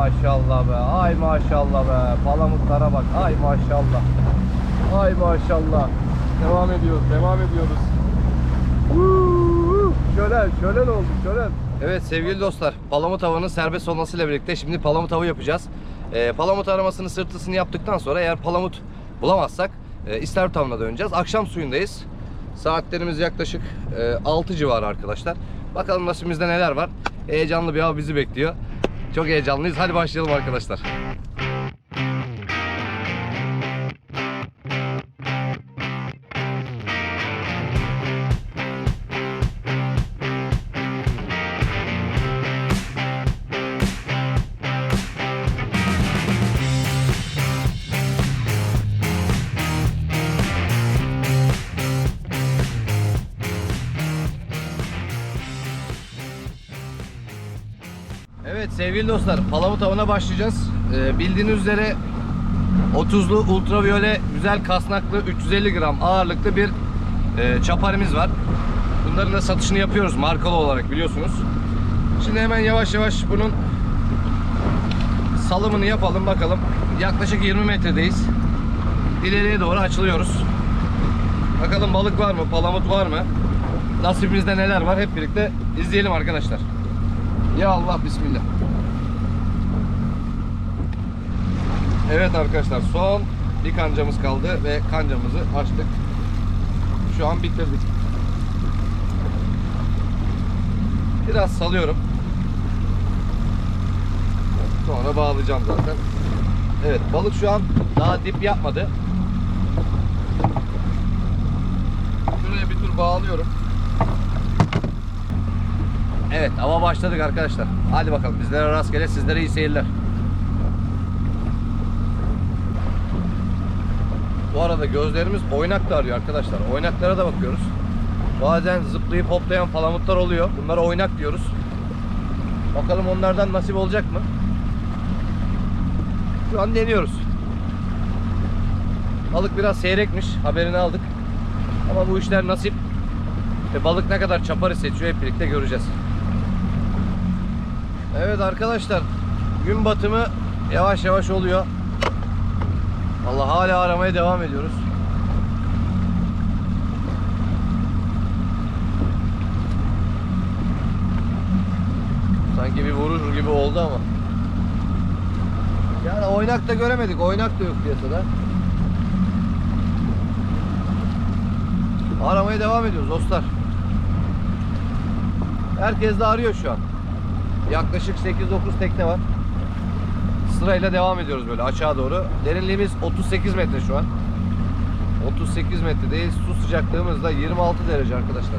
maşallah be. Ay maşallah be. Palamutlara bak. Ay maşallah. Ay maşallah. Devam ediyoruz. Devam ediyoruz. Şölen, şölen oldu, şölen. Evet sevgili dostlar, palamut avının serbest olmasıyla birlikte şimdi palamut avı yapacağız. Ee, palamut aramasını, sırtısını yaptıktan sonra eğer palamut bulamazsak e, istavrit avına döneceğiz. Akşam suyundayız. Saatlerimiz yaklaşık e, 6 civarı arkadaşlar. Bakalım nasibimizde neler var. Heyecanlı bir av bizi bekliyor. Çok heyecanlıyız. Hadi başlayalım arkadaşlar. Sevgili dostlar palamut avına başlayacağız. Ee, bildiğiniz üzere 30'lu ultraviyole güzel kasnaklı 350 gram ağırlıklı bir e, çaparimiz var. Bunların da satışını yapıyoruz markalı olarak biliyorsunuz. Şimdi hemen yavaş yavaş bunun salımını yapalım bakalım. Yaklaşık 20 metredeyiz. İleriye doğru açılıyoruz. Bakalım balık var mı, palamut var mı? Nasibimizde neler var hep birlikte izleyelim arkadaşlar. Ya Allah bismillah. Evet arkadaşlar son bir kancamız kaldı ve kancamızı açtık. Şu an bitirdik. Biraz salıyorum. Sonra bağlayacağım zaten. Evet balık şu an daha dip yapmadı. Şuraya bir tur bağlıyorum. Evet hava başladık arkadaşlar. Hadi bakalım bizlere rastgele sizlere iyi seyirler. Arada gözlerimiz oynak arıyor arkadaşlar. Oynaklara da bakıyoruz. Bazen zıplayıp hoplayan palamutlar oluyor. Bunlara oynak diyoruz. Bakalım onlardan nasip olacak mı? Şu an deniyoruz. Balık biraz seyrekmiş. Haberini aldık. Ama bu işler nasip. Ve balık ne kadar çaparı seçiyor hep birlikte göreceğiz. Evet arkadaşlar gün batımı yavaş yavaş oluyor. Allah hala aramaya devam ediyoruz. Sanki bir vurur gibi oldu ama. Yani oynak da göremedik. Oynak da yok piyasada. Aramaya devam ediyoruz dostlar. Herkes de arıyor şu an. Yaklaşık 8-9 tekne var. Sırayla devam ediyoruz böyle aşağı doğru. Derinliğimiz 38 metre şu an. 38 metredeyiz. Su sıcaklığımız da 26 derece arkadaşlar.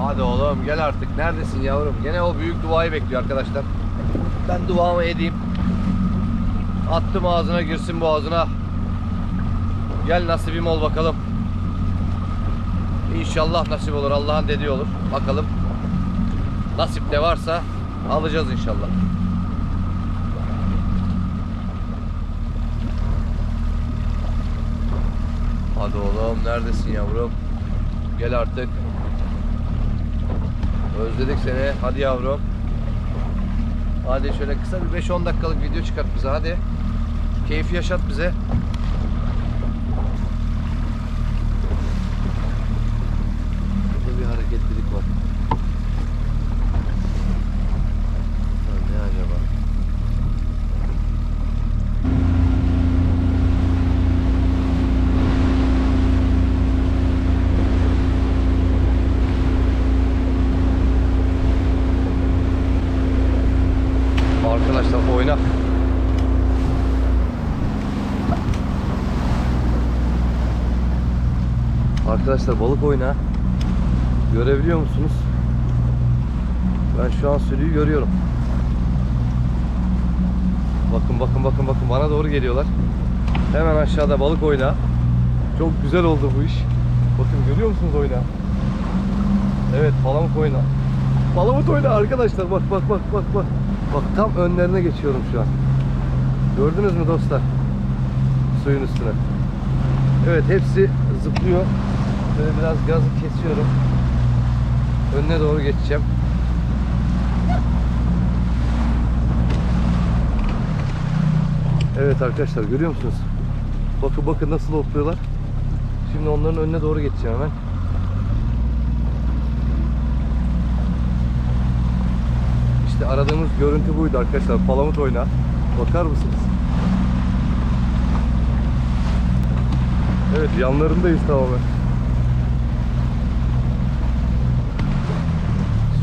Hadi oğlum gel artık. Neredesin yavrum? Gene o büyük duayı bekliyor arkadaşlar. Ben duamı edeyim. Attım ağzına girsin boğazına. Gel nasibim ol bakalım. İnşallah nasip olur. Allah'ın dediği olur. Bakalım. Nasip de varsa alacağız inşallah. Hadi oğlum neredesin yavrum? Gel artık. Özledik seni. Hadi yavrum. Hadi şöyle kısa bir 5-10 dakikalık video çıkart bize hadi. Keyfi yaşat bize. Burada bir hareketlilik var. Lan ne acaba? Oynak. Arkadaşlar balık oyna. Görebiliyor musunuz? Ben şu an sürüyü görüyorum. Bakın bakın bakın bakın bana doğru geliyorlar. Hemen aşağıda balık oyna. Çok güzel oldu bu iş. Bakın görüyor musunuz oyna? Evet palamut oyna. Palamut oyna arkadaşlar bak bak bak bak bak. Bak tam önlerine geçiyorum şu an. Gördünüz mü dostlar? Suyun üstüne. Evet hepsi zıplıyor. Böyle biraz gazı kesiyorum. Önüne doğru geçeceğim. Evet arkadaşlar görüyor musunuz? Bakın bakın nasıl hopluyorlar. Şimdi onların önüne doğru geçeceğim hemen. İşte aradığımız görüntü buydu arkadaşlar. Palamut oyna. Bakar mısınız? Evet yanlarındayız tamamen.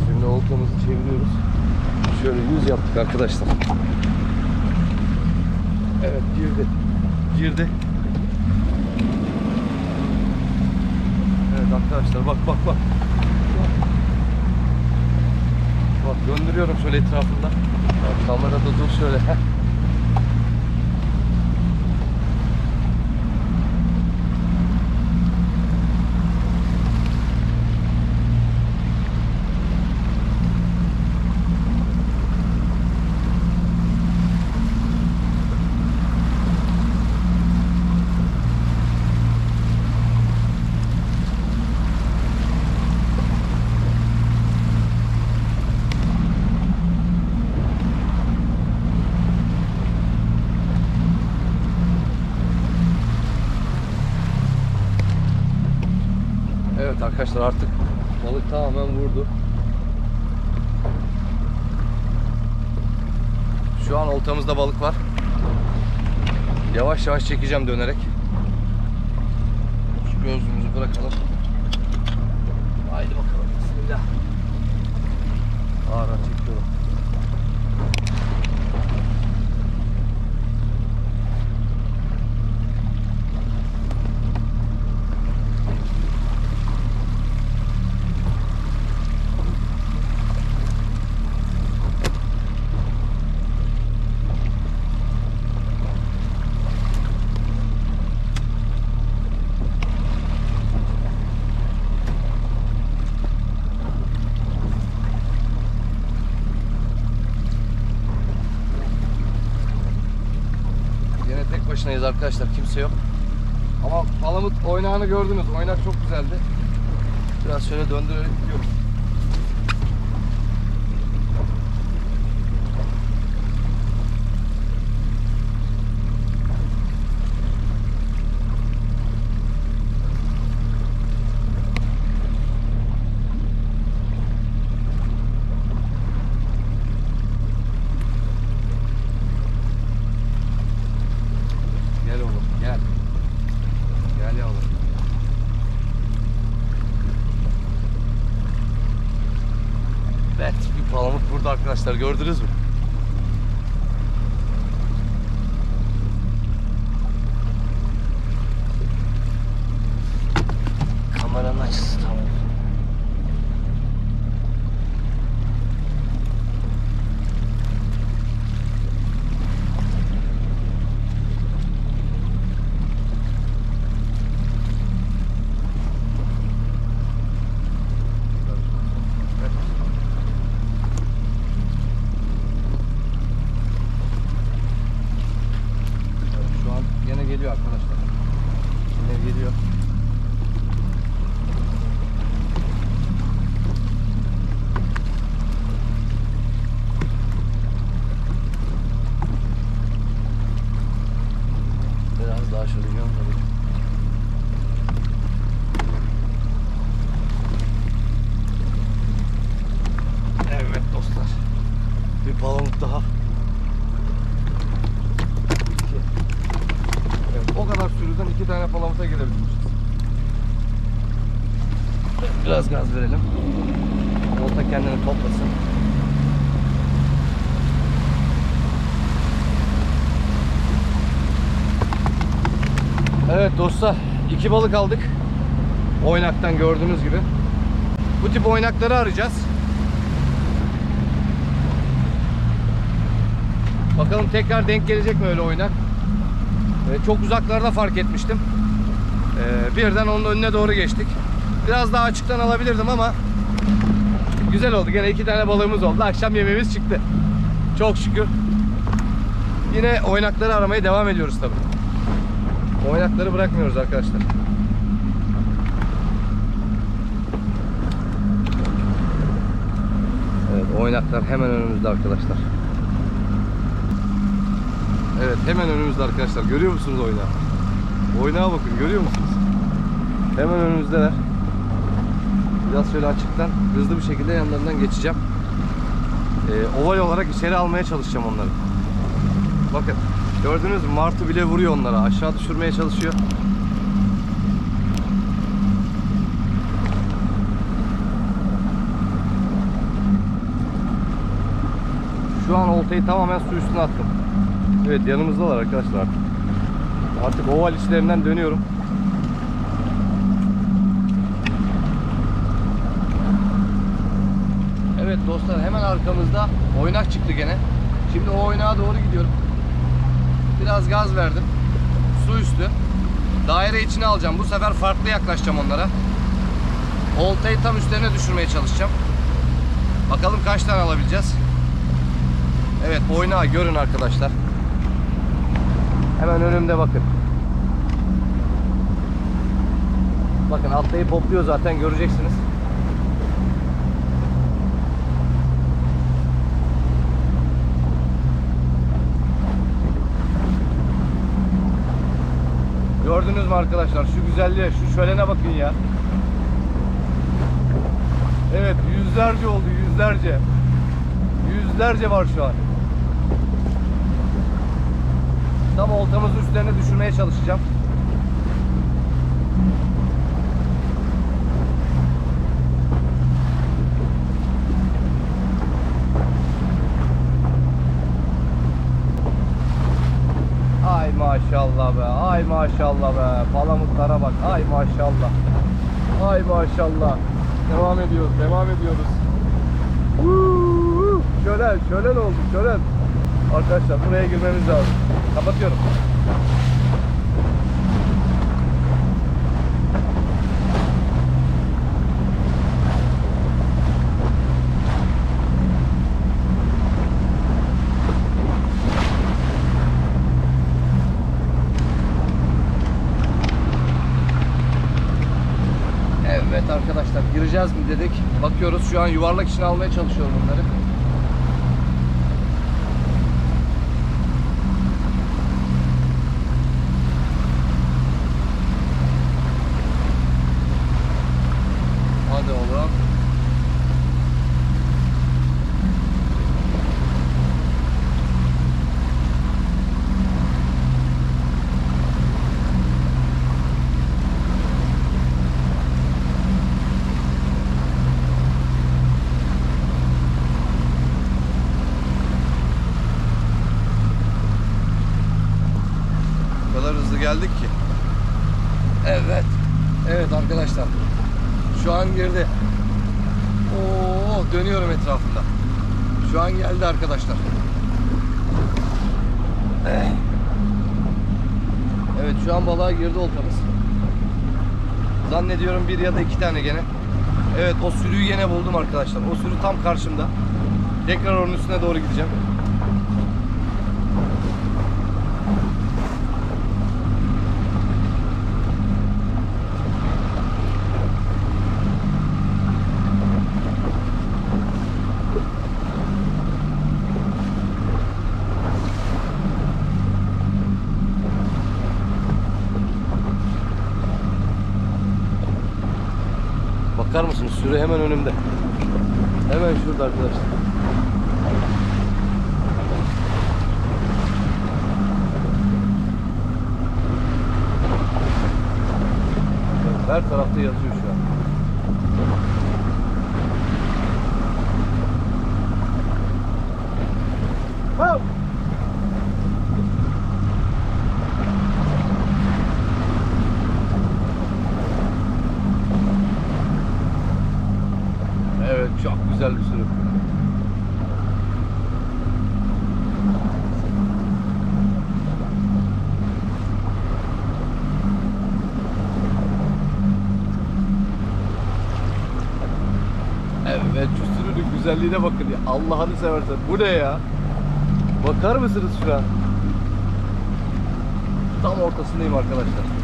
Şimdi oltamızı çeviriyoruz. Şöyle yüz yaptık arkadaşlar. Evet girdi. Girdi. Evet arkadaşlar bak bak bak. Bak döndürüyorum şöyle etrafında. Bak kamerada dur şöyle. Arkadaşlar artık balık tamamen vurdu. Şu an oltamızda balık var. Yavaş yavaş çekeceğim dönerek. Şu gözlüğümüzü bırakalım. Haydi bakalım. Bismillah. Ağır çekiyorum. Arkadaşlar. Kimse yok. Ama palamut oynağını gördünüz. Oynak çok güzeldi. Biraz şöyle döndürerek gidiyorum. Gel oğlum gel. Gel yavrum. Evet bir palamut burada arkadaşlar gördünüz mü? Kameranın açısı tamam. Evet, şu an yine geliyor arkadaşlar. Yine geliyor. Evet dostlar, iki balık aldık. Oynaktan gördüğünüz gibi. Bu tip oynakları arayacağız. Bakalım tekrar denk gelecek mi öyle oynak? Ee, çok uzaklarda fark etmiştim. Ee, birden onun önüne doğru geçtik. Biraz daha açıktan alabilirdim ama güzel oldu. Gene iki tane balığımız oldu. Akşam yemeğimiz çıktı. Çok şükür. Yine oynakları aramaya devam ediyoruz tabii. Oynakları bırakmıyoruz arkadaşlar. Evet oynaklar hemen önümüzde arkadaşlar. Evet hemen önümüzde arkadaşlar. Görüyor musunuz oynağı? Oynağa bakın görüyor musunuz? Hemen önümüzdeler. Biraz şöyle açıktan hızlı bir şekilde yanlarından geçeceğim. Ee, oval olarak içeri almaya çalışacağım onları. Bakın gördünüz mü martı bile vuruyor onlara. Aşağı düşürmeye çalışıyor. Şu an oltayı tamamen su üstüne attım. Evet yanımızdalar arkadaşlar artık. Oval içlerinden dönüyorum. Evet dostlar hemen arkamızda oynak çıktı gene. Şimdi o oynağa doğru gidiyorum. Biraz gaz verdim. Su üstü. Daire içine alacağım. Bu sefer farklı yaklaşacağım onlara. Oltayı tam üstlerine düşürmeye çalışacağım. Bakalım kaç tane alabileceğiz. Evet oynağı görün arkadaşlar. Hemen önümde bakın. Bakın atlayıp hopluyor zaten göreceksiniz. Gördünüz mü arkadaşlar şu güzelliğe şu şölene bakın ya. Evet yüzlerce oldu yüzlerce. Yüzlerce var şu an. Tam oltamızı üstlerine düşürmeye çalışacağım. Ay be, ay maşallah be. Palamutlara bak, ay maşallah. Ay maşallah. Devam ediyoruz, devam ediyoruz. Woo! Şölen, şölen oldu, şölen. Arkadaşlar buraya girmemiz lazım. Kapatıyorum. Evet arkadaşlar gireceğiz mi dedik. Bakıyoruz şu an yuvarlak içine almaya çalışıyorum bunları. Hadi oğlum. O kadar hızlı geldik ki. Evet. Evet arkadaşlar. Şu an girdi. Oo dönüyorum etrafında. Şu an geldi arkadaşlar. Evet şu an balığa girdi oltamız. Zannediyorum bir ya da iki tane gene. Evet o sürüyü gene buldum arkadaşlar. O sürü tam karşımda. Tekrar onun üstüne doğru gideceğim. Bakar mısınız? Sürü hemen önümde. Hemen şurada arkadaşlar. Her tarafta yatıyor şu an. Wow. Evet çok güzel bir sürü. Evet şu sürünün güzelliğine bakın ya. Allah'ını seversen. Bu ne ya? Bakar mısınız şu an? Tam ortasındayım arkadaşlar.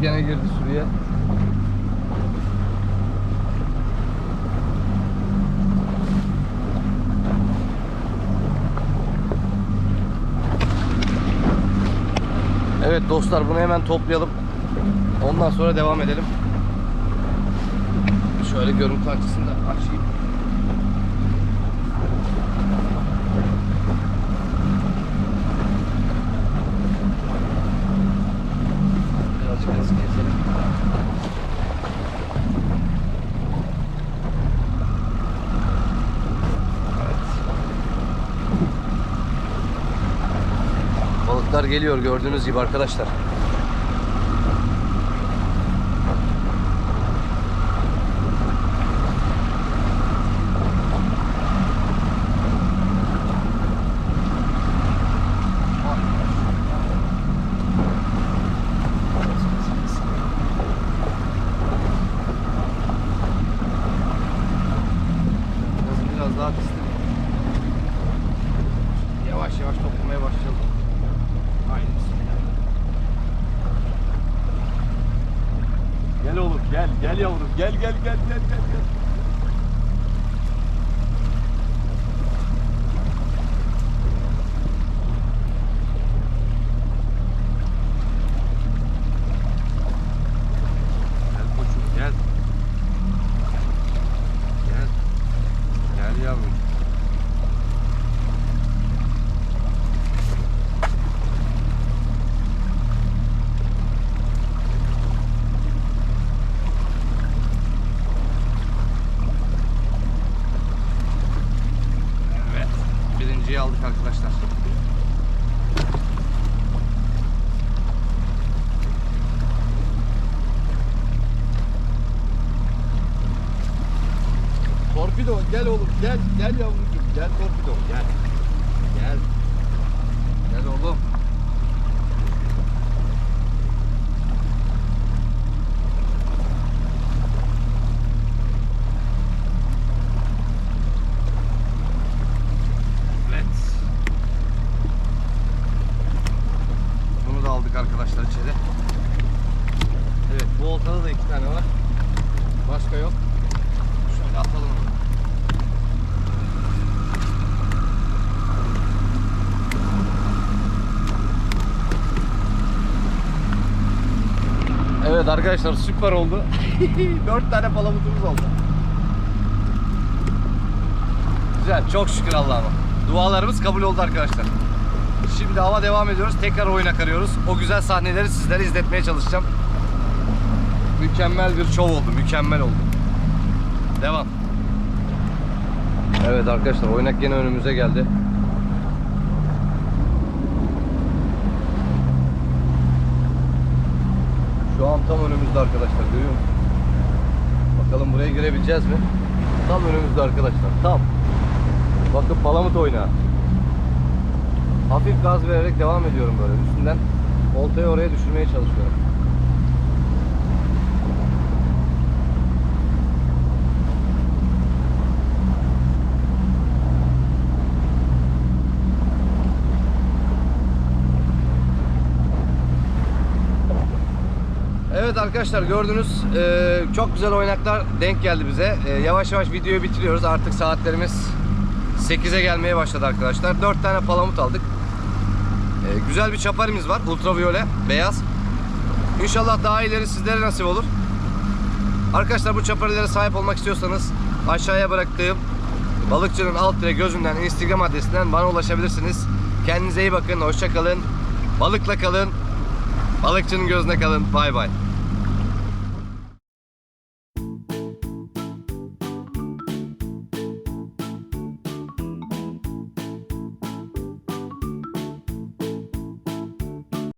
gene girdi sürüye. Evet dostlar bunu hemen toplayalım. Ondan sonra devam edelim. Şöyle görüntü açısını da açayım. Geliyor gördüğünüz gibi arkadaşlar. Biraz, biraz daha pistim. Yavaş yavaş toplamaya başlayalım. Haydi bismillah. Gel oğlum gel gel yavrum gel gel gel gel gel gel. Gel koçum gel. Gel. Gel yavrum. Evet. Birinciyi aldık arkadaşlar. Torpido gel oğlum gel gel yavrucuğum gel torpido gel. Gel. Gel oğlum. Evet. Bunu da aldık arkadaşlar içeri. Evet bu oltada da iki tane var. Başka yok. Şöyle atalım onu. Evet arkadaşlar süper oldu. 4 tane palamutumuz oldu. Güzel çok şükür Allah'ıma. Dualarımız kabul oldu arkadaşlar. Şimdi hava devam ediyoruz. Tekrar oyuna karıyoruz. O güzel sahneleri sizlere izletmeye çalışacağım. Mükemmel bir şov oldu. Mükemmel oldu. Devam. Evet arkadaşlar oynak yine önümüze geldi. Şu an tam önümüzde arkadaşlar görüyor musunuz? Bakalım buraya girebileceğiz mi? Tam önümüzde arkadaşlar. Tam. Bakın palamut oynağı. Hafif gaz vererek devam ediyorum böyle. Üstünden oltayı oraya düşürmeye çalışıyorum. Evet arkadaşlar gördünüz eee, çok güzel oynaklar denk geldi bize. Eee, yavaş yavaş videoyu bitiriyoruz. Artık saatlerimiz 8'e gelmeye başladı arkadaşlar. 4 tane palamut aldık. Eee, güzel bir çaparimiz var. Ultraviyole, beyaz. İnşallah daha ileri sizlere nasip olur. Arkadaşlar bu çaparilere sahip olmak istiyorsanız aşağıya bıraktığım balıkçının alt tire gözünden Instagram adresinden bana ulaşabilirsiniz. Kendinize iyi bakın. Hoşça kalın. Balıkla kalın. Balıkçının gözüne kalın. Bay bay.